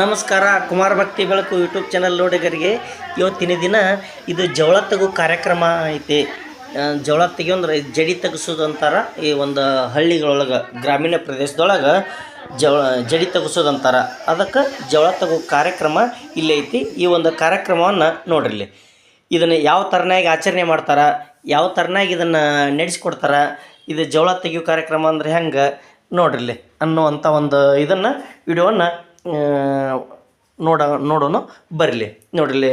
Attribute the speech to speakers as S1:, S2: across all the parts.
S1: ನಮಸ್ಕಾರ, ಕುಮಾರ ಭಕ್ತಿ ಬೆಳಕು ಯೂಟ್ಯೂಬ್ ಚಾನಲ್ ನೋಡಿಗರಿಗೆ. ಇವತ್ತಿನ ದಿನ ಇದು ಜವಳ ತೆಗು ಕಾರ್ಯಕ್ರಮ ಐತಿ. ಜೋಳ ಜವಳ ತೆಗಿಯೋ ಅಂದ್ರೆ ಜಡಿ ತೆಗೆಸೋದು ಅಂತಾರ, ಈ ಒಂದು ಹಳ್ಳಿಗಳೊಳಗೆ, ಗ್ರಾಮೀಣ ಪ್ರದೇಶದೊಳಗೆ ಜವಳ ಜಡಿ ತೆಗೆಸೋದು ಅಂತಾರ. ಅದಕ್ಕೆ ಜವಳ ತಗು ಕಾರ್ಯಕ್ರಮ ಇಲ್ಲಿ ಐತಿ. ಈ ಒಂದು ಕಾರ್ಯಕ್ರಮವನ್ನು ನೋಡಿರಲಿ ಇದನ್ನು ಯಾವ ಥರನಾಗಿ ಆಚರಣೆ ಮಾಡ್ತಾರೆ, ಯಾವ ಥರನಾಗಿ ಇದನ್ನು ನಡೆಸ್ಕೊಡ್ತಾರೆ, ಇದು ಜವಳ ತೆಗಿಯೋ ಕಾರ್ಯಕ್ರಮ ಅಂದ್ರೆ ಹೆಂಗೆ ನೋಡ್ರಿಲ್ಲಿ ಅನ್ನುವಂಥ ಒಂದು ಇದನ್ನು ವಿಡಿಯೋವನ್ನು ನೋಡ ನೋಡೋಣ ಬರಲಿ. ನೋಡ್ರಿಲ್ಲಿ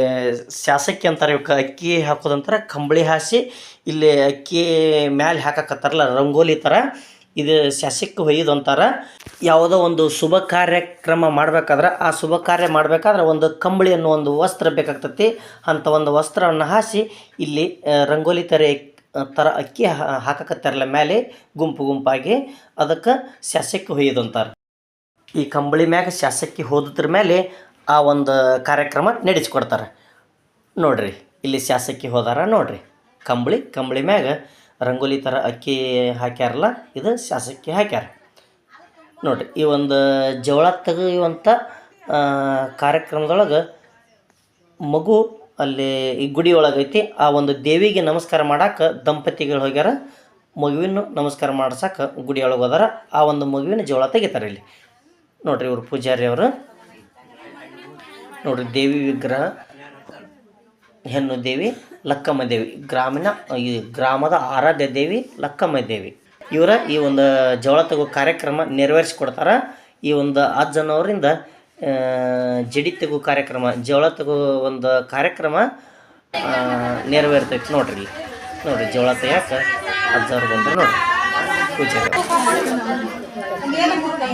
S1: ಶಾಸಕಿ ಅಂತಾರೆ ಇವಕ್ಕೆ, ಅಕ್ಕಿ ಹಾಕೋದಂತಾರೆ ಕಂಬಳಿ ಹಾಸಿ, ಇಲ್ಲಿ ಅಕ್ಕಿ ಮ್ಯಾಲೆ ಹಾಕಕತ್ತಾರಲ್ಲ, ರಂಗೋಲಿ ಥರ ಇದು ಶಾಸಕ ಒಯ್ಯೋದು ಅಂತಾರೆ. ಯಾವುದೋ ಒಂದು ಶುಭ ಕಾರ್ಯಕ್ರಮ ಮಾಡಬೇಕಾದ್ರೆ, ಆ ಶುಭ ಕಾರ್ಯ ಮಾಡಬೇಕಾದ್ರೆ ಒಂದು ಕಂಬಳಿ ಅನ್ನೋ ಒಂದು ವಸ್ತ್ರ ಬೇಕಾಗ್ತತಿ. ಅಂಥ ಒಂದು ವಸ್ತ್ರವನ್ನು ಹಾಸಿ, ಇಲ್ಲಿ ರಂಗೋಲಿ ಥರ ಥರ ಅಕ್ಕಿ ಹಾಕಕತ್ತಾರಲ್ಲ ಮೇಲೆ ಗುಂಪು ಗುಂಪಾಗಿ, ಅದಕ್ಕೆ ಶಾಸಕ ಒಯ್ಯೋದು ಅಂತಾರೆ. ಈ ಕಂಬಳಿ ಮ್ಯಾಗ ಶಾಸಕಿ ಹೋದ್ರ ಮೇಲೆ ಆ ಒಂದು ಕಾರ್ಯಕ್ರಮ ನಡೆಸ್ಕೊಡ್ತಾರೆ. ನೋಡ್ರಿ, ಇಲ್ಲಿ ಶಾಸಕಿ ಹೋದಾರ ನೋಡ್ರಿ. ಕಂಬಳಿ ಕಂಬಳಿ ಮ್ಯಾಗ ರಂಗೋಲಿ ಥರ ಅಕ್ಕಿ ಹಾಕ್ಯಾರಲ್ಲ, ಇದು ಶಾಸಕಿ ಹಾಕ್ಯಾರ. ನೋಡ್ರಿ, ಈ ಒಂದು ಜವಳ ತೆಗೆಯುವಂಥ ಕಾರ್ಯಕ್ರಮದೊಳಗೆ ಮಗು ಅಲ್ಲಿ ಈ ಗುಡಿ ಒಳಗೈತಿ ಆ ಒಂದು ದೇವಿಗೆ ನಮಸ್ಕಾರ ಮಾಡಕ್ಕೆ ದಂಪತಿಗಳು ಹೋಗ್ಯಾರ. ಮಗುವಿನ ನಮಸ್ಕಾರ ಮಾಡ್ಸಕ್ಕೆ ಗುಡಿ ಒಳಗೆ ಹೋದಾರ. ಆ ಒಂದು ಮಗುವಿನ ಜೋಳ ತೆಗಿತಾರೆ ಇಲ್ಲಿ. ನೋಡ್ರಿ ಇವರು ಪೂಜಾರಿ ಅವರು. ನೋಡ್ರಿ ದೇವಿ ವಿಗ್ರಹ, ಹೆಣ್ಣು ದೇವಿ, ಲಕ್ಕಮ್ಮ ದೇವಿ. ಗ್ರಾಮೀಣ, ಈ ಗ್ರಾಮದ ಆರಾಧ್ಯ ದೇವಿ, ಲಕ್ಕಮ್ಮ ದೇವಿ. ಇವರ ಈ ಒಂದು ಜವಳ ತಗೋ ಕಾರ್ಯಕ್ರಮ ನೆರವೇರಿಸಿಕೊಡ್ತಾರ. ಈ ಒಂದು ಅಜ್ಜನವರಿಂದ ಜಡಿ ತೆಗೋ ಕಾರ್ಯಕ್ರಮ ಜವಳ ತಗೋ ಒಂದು ಕಾರ್ಯಕ್ರಮ ನೆರವೇರ್ತೈತೆ ನೋಡ್ರಿ ನೋಡ್ರಿ ಜವಳ ತೆಗ್ಯಾಕ ಅಜ್ಜವ್ರು ಬಂದರು ನೋಡ್ರಿ. ಪೂಜೆ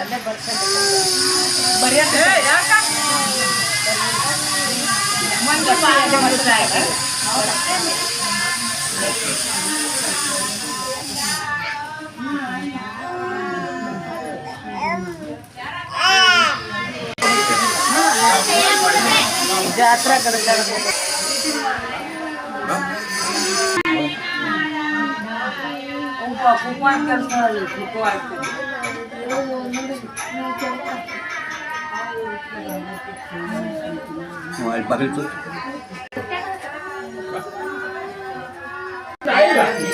S2: ತಂಗಿ ಜಗ ಸಾಲ ನಮ್ಮ ತಮ್ಮ ಕೂಡ 어, 알바를 또.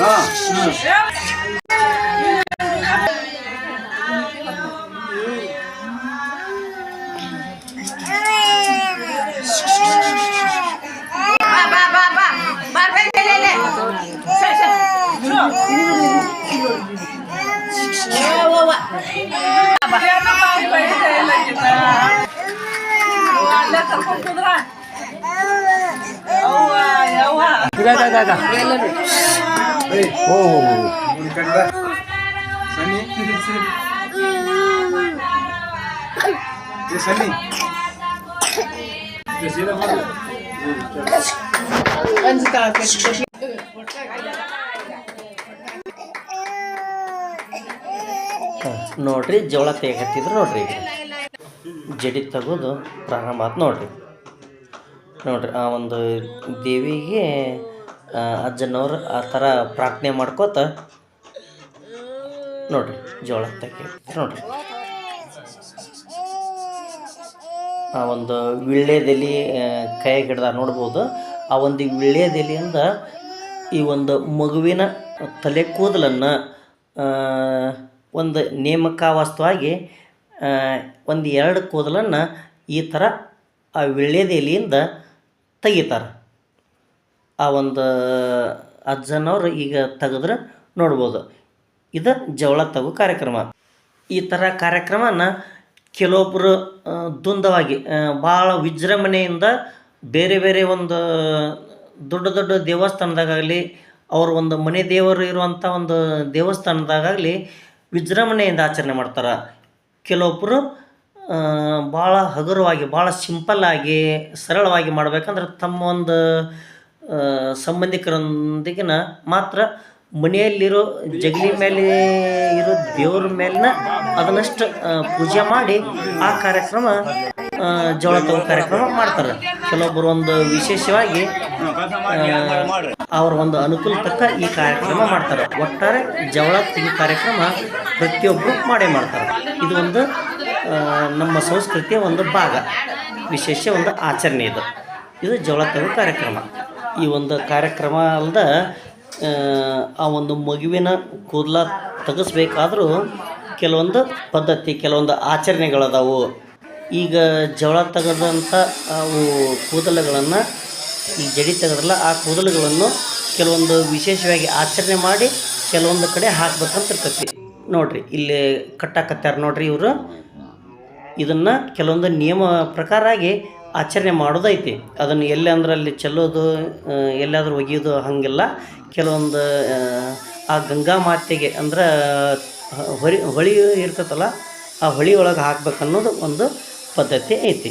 S2: 아, 응.
S1: ನೋಡ್ರಿ ಜೋಳ ತೆಗತ್ತಿದ್ರು ನೋಡ್ರಿ. ಜಡಿ ತಗೋದು ಪ್ರಾರಂಭ ಆತು ನೋಡ್ರಿ. ನೋಡ್ರಿ ಆ ಒಂದು ದೇವಿಗೆ ಅಜ್ಜನವ್ರು ಆ ಥರ ಪ್ರಾರ್ಥನೆ ಮಾಡ್ಕೋತ ನೋಡ್ರಿ, ಜೋಳ ತೆಗಿ ನೋಡ್ರಿ. ಆ ಒಂದು ವಿಳ್ಯದೆಲೆ ಕೈ ಹಿಡ್ದ ನೋಡ್ಬೋದು. ಆ ಒಂದು ವಿಳ್ಯದೆಲೆಯಿಂದ ಈ ಒಂದು ಮಗುವಿನ ತಲೆ ಕೂದಲನ್ನು ಒಂದು ನೇಮಕಾವಸ್ತವಾಗಿ ಒಂದು ಎರಡು ಕೂದಲನ್ನು ಈ ಥರ ಆ ವಿಳ್ಯದೆಲೆಯಿಂದ ತೆಗಿತಾರೆ. ಆ ಒಂದು ಅಜ್ಜನವ್ರು ಈಗ ತೆಗೆದ್ರೆ ನೋಡ್ಬೋದು. ಇದು ಜವಳ ತಗು ಕಾರ್ಯಕ್ರಮ. ಈ ಥರ ಕಾರ್ಯಕ್ರಮನ ಕೆಲವೊಬ್ಬರು ದುಂದವಾಗಿ ಭಾಳ ವಿಜೃಂಭಣೆಯಿಂದ ಬೇರೆ ಬೇರೆ ಒಂದು ದೊಡ್ಡ ದೊಡ್ಡ ದೇವಸ್ಥಾನದಾಗಲಿ ಅವ್ರ ಒಂದು ಮನೆ ದೇವರು ಇರುವಂಥ ಒಂದು ದೇವಸ್ಥಾನದಾಗಲಿ ವಿಜೃಂಭಣೆಯಿಂದ ಆಚರಣೆ ಮಾಡ್ತಾರೆ. ಕೆಲವೊಬ್ಬರು ಭಾಳ ಹಗುರವಾಗಿ ಭಾಳ ಸಿಂಪಲ್ಲಾಗಿ, ಸರಳವಾಗಿ ಮಾಡ್ಬೇಕಂದ್ರೆ ತಮ್ಮ ಒಂದು ಸಂಬಂಧಿಕರೊಂದಿಗಿನ ಮಾತ್ರ ಮನೆಯಲ್ಲಿರೋ ಜಗಲಿ ಮೇಲೆ ಇರೋ ದೇವ್ರ ಮೇಲಿನ ಅದನ್ನಷ್ಟು ಪೂಜೆ ಮಾಡಿ ಆ ಕಾರ್ಯಕ್ರಮ ಜೋಳ ತಗೋ ಕಾರ್ಯಕ್ರಮ ಮಾಡ್ತಾರೆ. ಕೆಲವೊಬ್ಬರು ಒಂದು ವಿಶೇಷವಾಗಿ ಅವ್ರ ಒಂದು ಅನುಕೂಲ ತಕ್ಕ ಈ ಕಾರ್ಯಕ್ರಮ ಮಾಡ್ತಾರೆ. ಒಟ್ಟಾರೆ ಜವಳ ತೆಗಿ ಕಾರ್ಯಕ್ರಮ ಪ್ರತಿಯೊಬ್ಬರು ಮಾಡೇ ಮಾಡ್ತಾರೆ. ಇದು ಒಂದು ನಮ್ಮ ಸಂಸ್ಕೃತಿಯ ಒಂದು ಭಾಗ. ವಿಶೇಷ ಒಂದು ಆಚರಣೆ ಇದು. ಇದು ಜವಳ ತಗೋ ಕಾರ್ಯಕ್ರಮ. ಈ ಒಂದು ಕಾರ್ಯಕ್ರಮ ಅಲ್ಲದ ಆ, ಒಂದು ಮಗುವಿನ ಕೂದಲ ತೆಗೆಸ್ಬೇಕಾದ್ರೂ ಕೆಲವೊಂದು ಪದ್ಧತಿ ಕೆಲವೊಂದು ಆಚರಣೆಗಳದಾವು. ಈಗ ಜವಳ ತೆಗೆದಂಥ ಅವು ಕೂದಲುಗಳನ್ನು ಈ ಜಡಿ ತೆಗೆದ್ರಲ್ಲ ಆ ಕೂದಲುಗಳನ್ನು ಕೆಲವೊಂದು ವಿಶೇಷವಾಗಿ ಆಚರಣೆ ಮಾಡಿ ಕೆಲವೊಂದು ಕಡೆ ಹಾಕ್ಬೇಕಂತ ಇರ್ತೈತಿ ನೋಡ್ರಿ ಇಲ್ಲಿ ಕಟ್ಟಾಕತ್ತಾರೆ ನೋಡ್ರಿ ಇವರು. ಇದನ್ನು ಕೆಲವೊಂದು ನಿಯಮ ಪ್ರಕಾರಾಗಿ ಆಚರಣೆ ಮಾಡೋದೈತಿ. ಅದನ್ನು ಎಲ್ಲಿ ಅಂದ್ರೆ ಅಲ್ಲಿ ಚೆಲ್ಲೋದು ಎಲ್ಲಾದರೂ ಒಗೆಯೋದು ಹಾಗಿಲ್ಲ ಕೆಲವೊಂದು ಆ, ಗಂಗಾ ಮಾತೆಗೆ ಅಂದ್ರೆ ಹೊಳಿ ಹೊಳಿ ಇರ್ತೈತಲ್ಲ ಆ ಹೊಳಿ ಒಳಗೆ ಹಾಕ್ಬೇಕನ್ನೋದು ಒಂದು ಪದ್ಧತಿ ಐತಿ.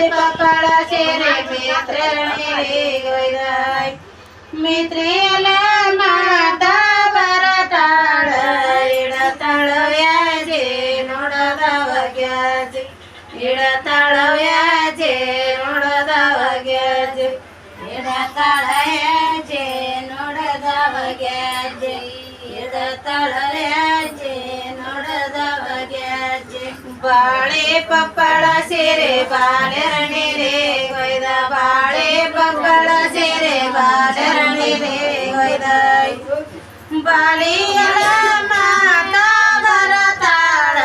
S3: ते पाकाळा शेरे मित्र रे गोयदाय मित्रेला माता बरताळ इडताळव्याजे नोडदावग्याजे इडताळव्याजे नोडदावग्याजे इडताळयाजे नोडदावग्याजे इडताळया ಬಾಳೆ ಪಪ್ಪಳ ಸೇರೆ ಬಾಳೆರಣಿ ರೇ ಕೊಯ್ದ ಬಾಳೆ ಪಪ್ಪಳ ಸೇರೆ ಬಾಳೆರಣಿ ರೇ ಕೊಯ್ದ ಬಾಲಿಗಳ ಮಾತಾ ಬರತಾಳ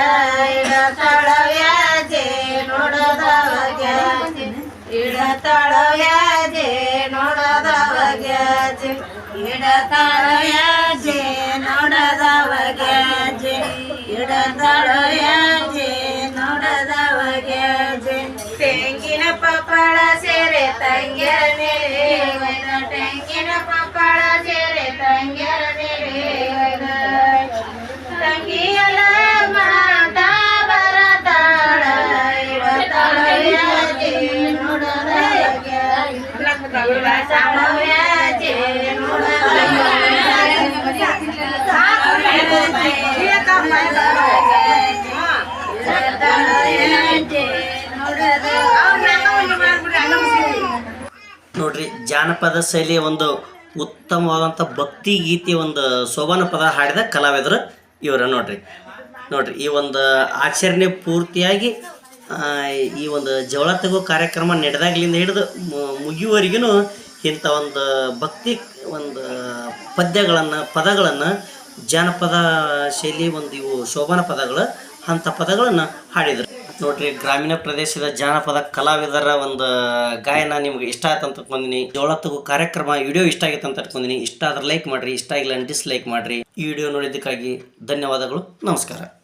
S3: ಇಡತಾಳ ವ್ಯಾಜೆ ನೋಡದವ ಗ್ಯಾಜೆ ಇಡತಾಳ ವ್ಯಾಜೆ ನೋಡದವ ಪಪ್ಪಳ ಸೇರೆ ತಂಗ್ಯರ ನೆರೆ, ಒಯ್ದ ತೆಂಗಿನ ಪಪ್ಪಳ ಸೇರೆ ತಂಗ್ಯರ ನೆರೆ, ಒಯ್ದ ತಂಗಿಯಲ ಮಾತಾ ಬರತಾಳ ಇಡತಾಳ ವ್ಯಾಜೆ
S1: ಜಾನಪದ ಶೈಲಿಯ ಒಂದು ಉತ್ತಮವಾದಂಥ ಭಕ್ತಿ ಗೀತೆ ಒಂದು ಸೋಬಾನ ಪದ ಹಾಡಿದ ಕಲಾವಿದರು ಇವರ. ನೋಡ್ರಿ ನೋಡ್ರಿ, ಈ ಒಂದು ಆಚರಣೆ ಪೂರ್ತಿಯಾಗಿ ಈ ಒಂದು ಜವಳ ತೆಗೋ ಕಾರ್ಯಕ್ರಮ ನಡೆದಾಗ್ಲಿಂದ ಹಿಡಿದು ಮುಗಿಯುವವರೆಗೂ ಇಂಥ ಒಂದು ಭಕ್ತಿ ಒಂದು ಪದ್ಯಗಳನ್ನು, ಪದಗಳನ್ನು ಜಾನಪದ ಶೈಲಿ ಒಂದು ಇವು ಶೋಭಾನ ಪದಗಳು ಅಂಥ ಪದಗಳನ್ನು ಹಾಡಿದರು. ನೋಡ್ರಿ, ಗ್ರಾಮೀಣ ಪ್ರದೇಶದ ಜಾನಪದ ಕಲಾವಿದರ ಒಂದು ಗಾಯನ ನಿಮ್ಗೆ ಇಷ್ಟ ಆಯ್ತು ಅಂತ ತಗೋ ಕಾರ್ಯಕ್ರಮ ವಿಡಿಯೋ ಇಷ್ಟ ಆಗಿತ್ತು ಅಂತ ಅನ್ಕೊಂಡಿನಿ. ಇಷ್ಟ ಆದ್ರೆ ಲೈಕ್ ಮಾಡ್ರಿ, ಇಷ್ಟ ಆಗಿಲ್ಲ ಡಿಸ್ಲೈಕ್ ಮಾಡ್ರಿ. ಈ ವಿಡಿಯೋ ನೋಡಿದ್ದಕ್ಕಾಗಿ ಧನ್ಯವಾದಗಳು. ನಮಸ್ಕಾರ.